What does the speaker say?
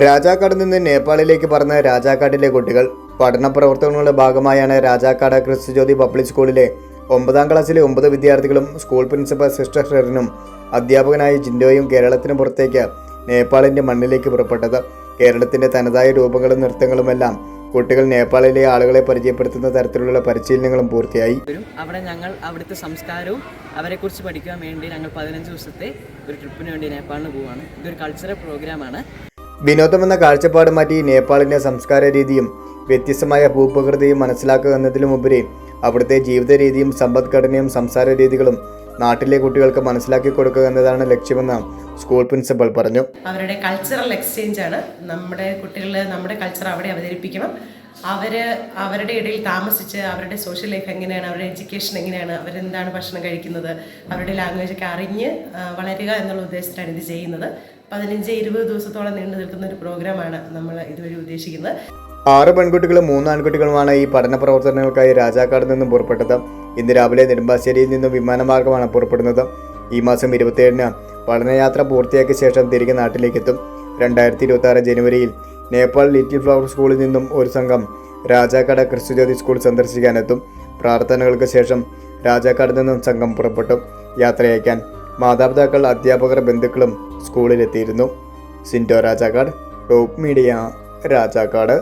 രാജാക്കാട് നിന്ന് നേപ്പാളിലേക്ക് പറഞ്ഞ രാജാക്കാട്ടിലെ കുട്ടികൾ പഠന പ്രവർത്തനങ്ങളുടെ ഭാഗമായാണ് രാജാക്കാട് ക്രിസ്തുജ്യോതി പബ്ലിക് സ്കൂളിലെ ഒമ്പതാം ക്ലാസ്സിലെ ഒമ്പത് വിദ്യാർത്ഥികളും സ്കൂൾ പ്രിൻസിപ്പൽ സിസ്റ്റർ ഷെറിനും അധ്യാപകനായ ജിൻഡോയും കേരളത്തിന് പുറത്തേക്ക് നേപ്പാളിന്റെ മണ്ണിലേക്ക് പുറപ്പെട്ടത്. കേരളത്തിന്റെ തനതായ രൂപങ്ങളും നൃത്തങ്ങളുമെല്ലാം കുട്ടികൾ നേപ്പാളിലെ ആളുകളെ പരിചയപ്പെടുത്തുന്ന തരത്തിലുള്ള പരിശീലനങ്ങളും പൂർത്തിയായി. അവിടെ ഞങ്ങൾ അവിടുത്തെ സംസ്കാരവും അവരെക്കുറിച്ച് പഠിക്കാൻ വേണ്ടി ഞങ്ങൾ പതിനഞ്ച് ദിവസത്തെ ഒരു ട്രിപ്പിന് വേണ്ടി നേപ്പാളിന് പോവുകയാണ്. ഇതൊരു കൾച്ചറൽ പ്രോഗ്രാമാണ് വിനോദം എന്ന കാഴ്ചപ്പാട് മാറ്റി നേപ്പാളിന്റെ സംസ്കാര രീതിയും വ്യത്യസ്തമായ ഭൂപ്രകൃതിയും മനസ്സിലാക്കുക എന്നതിലുമുപരി അവിടുത്തെ ജീവിത രീതിയും സമ്പദ്ഘടനയും സംസാര രീതികളും നാട്ടിലെ കുട്ടികൾക്ക് മനസ്സിലാക്കി കൊടുക്കുക എന്നതാണ് ലക്ഷ്യമെന്ന് സ്കൂൾ പ്രിൻസിപ്പൽ പറഞ്ഞു. അവരുടെ കൾച്ചറൽ എക്സ്ചേഞ്ച് ആണ്. നമ്മുടെ കുട്ടികൾ നമ്മുടെ കൾച്ചർ അവിടെ അവതരിപ്പിക്കണം. അവർ അവരുടെ ഇടയിൽ താമസിച്ച് അവരുടെ സോഷ്യൽ ലൈഫ് എങ്ങനെയാണ് അവരുടെ എഡ്യൂക്കേഷൻ എങ്ങനെയാണ് അവരെന്താണ് ഭക്ഷണം കഴിക്കുന്നത് അവരുടെ ലാംഗ്വേജ് ഒക്കെ അറിഞ്ഞ് വളരുക എന്നുള്ള ഉദ്ദേശത്തിലാണ് ഇത് ചെയ്യുന്നത്. പതിനഞ്ച് ഇരുപത് ദിവസത്തോളം നീണ്ടു നിൽക്കുന്ന ഒരു പ്രോഗ്രാമാണ് നമ്മൾ ഇതുവഴി ഉദ്ദേശിക്കുന്നത്. ആറ് പെൺകുട്ടികളും മൂന്ന് ആൺകുട്ടികളുമാണ് ഈ പഠന പ്രവർത്തനങ്ങൾക്കായി രാജാക്കാട് നിന്നും പുറപ്പെട്ടത്. ഇന്ന് രാവിലെ നെടുമ്പാശ്ശേരിയിൽ നിന്നും വിമാനമാർഗമാണ് പുറപ്പെടുന്നത്. ഈ മാസം ഇരുപത്തിയേഴിന് പഠനയാത്ര പൂർത്തിയാക്കിയ ശേഷം തിരികെ നാട്ടിലേക്കെത്തും. രണ്ടായിരത്തി ഇരുപത്തി ജനുവരിയിൽ നേപ്പാൾ ലിറ്റിൽ ഫ്ലവർ സ്കൂളിൽ നിന്നും ഒരു സംഘം രാജാക്കാട് ക്രിസ്തുജ്യോതി സ്കൂൾ സന്ദർശിക്കാനെത്തും. പ്രാർത്ഥനകൾക്ക് ശേഷം രാജാക്കാട് നിന്നും സംഘം പുറപ്പെട്ടു. യാത്രയയക്കാൻ മാതാപിതാക്കൾ അധ്യാപകർ ബന്ധുക്കളും സ്കൂളിലെത്തിയിരുന്നു. Sindo Rajakkad top media Rajakkad.